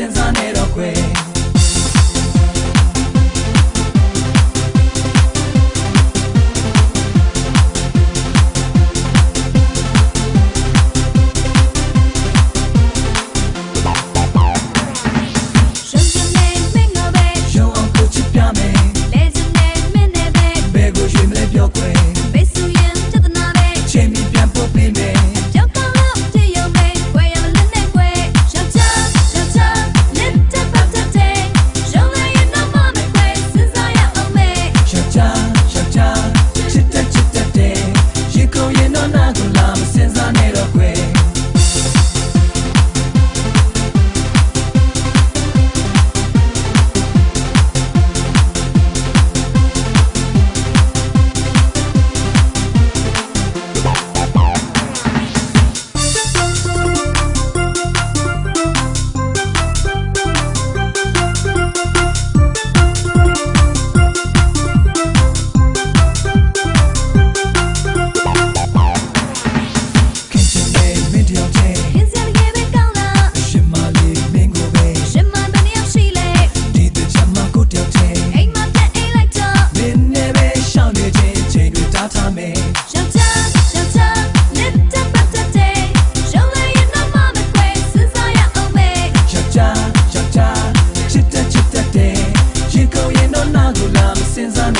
senza nero quei Go quick. cinza